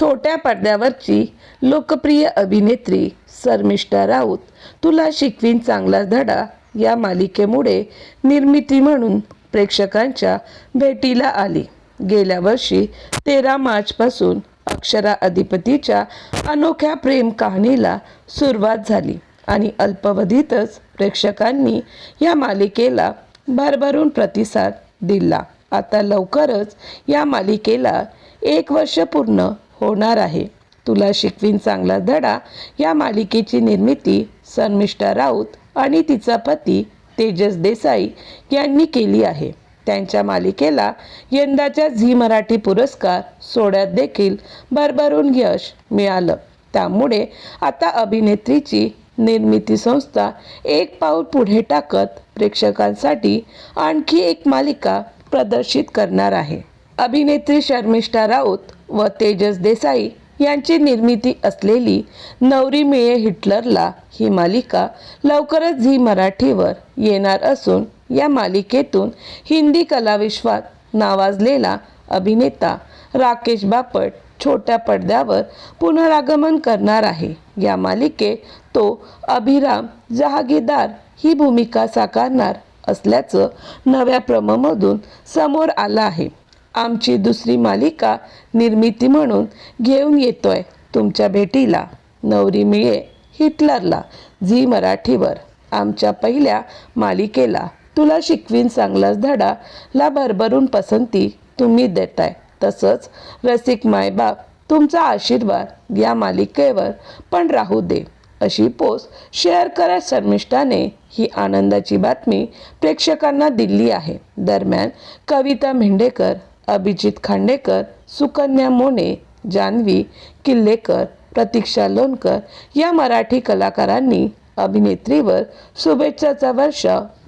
छोट्या पडद्यावरची लोकप्रिय अभिनेत्री शर्मिष्ठा राऊत तुला शिकवीन चांगला धडा या मालिकेमुळे निर्मिती म्हणून प्रेक्षकांच्या भेटीला आली. गेल्या वर्षी तेरा मार्चपासून अक्षरा अधिपतीच्या अनोख्या प्रेम कहाणीला सुरुवात झाली आणि अल्पावधीतच प्रेक्षकांनी या मालिकेला भरभरून प्रतिसाद दिला. आता लवकरच या मालिकेला एक वर्ष पूर्ण होणार आहे. तुला शिकवीन चांगला धडा. या मालिकेची निर्मिती शर्मिष्ठा राऊत आणि तिचा पती तेजस देसाई यांनी केली आहे. त्यांच्या मालिकेला यंदाच्या झी मराठी पुरस्कार सोहळ्यात देखील भरभरून यश मिळालं. त्यामुळे आता अभिनेत्रीची निर्मिती संस्था एक पाऊल पुढे टाकत प्रेक्षकांसाठी आणखी एक मालिका प्रदर्शित करणार आहे. अभिनेत्री शर्मिष्ठा राऊत व तेजस देसाई यांची निर्मिती असलेली नवरी मिळे हिटलरला ही मालिका लवकरच झी मराठीवर येणार असून या मालिकेतून हिंदी कलाविश्वात नावाजलेला अभिनेता राकेश बापट छोट्या पडद्यावर पुनरागमन करणार आहे. या मालिकेत तो अभिराम जहागीरदार ही भूमिका साकारणार असल्याचं नव्या प्रममधून समोर आलं आहे. आमची दुसरी मालिका निर्मिती म्हणून घेऊन येतोय. तुमच्या भेटीला नवरी मिळे हिटलरला झी मराठीवर. आमच्या पहिल्या मालिकेला तुला शिकवीन चांगलाच धडा ला भरभरून पसंती तुम्ही देताय. तसंच रसिक मायबाप तुमचा आशीर्वाद या मालिकेवर पण राहू दे. अशी पोस्ट शेअर करत शर्मिष्ठाने ही आनंदाची बातमी प्रेक्षकांना दिली आहे. दरम्यान कविता मेंढेकर अभिजित खांडेकर सुकन्या मोने जान्हवी किल्लेकर प्रतीक्षा लोणकर या मराठी कलाकारांनी अभिनेत्रीवर शुभेच्छाचा वर्ष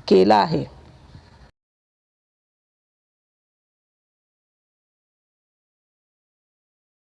केला आहे.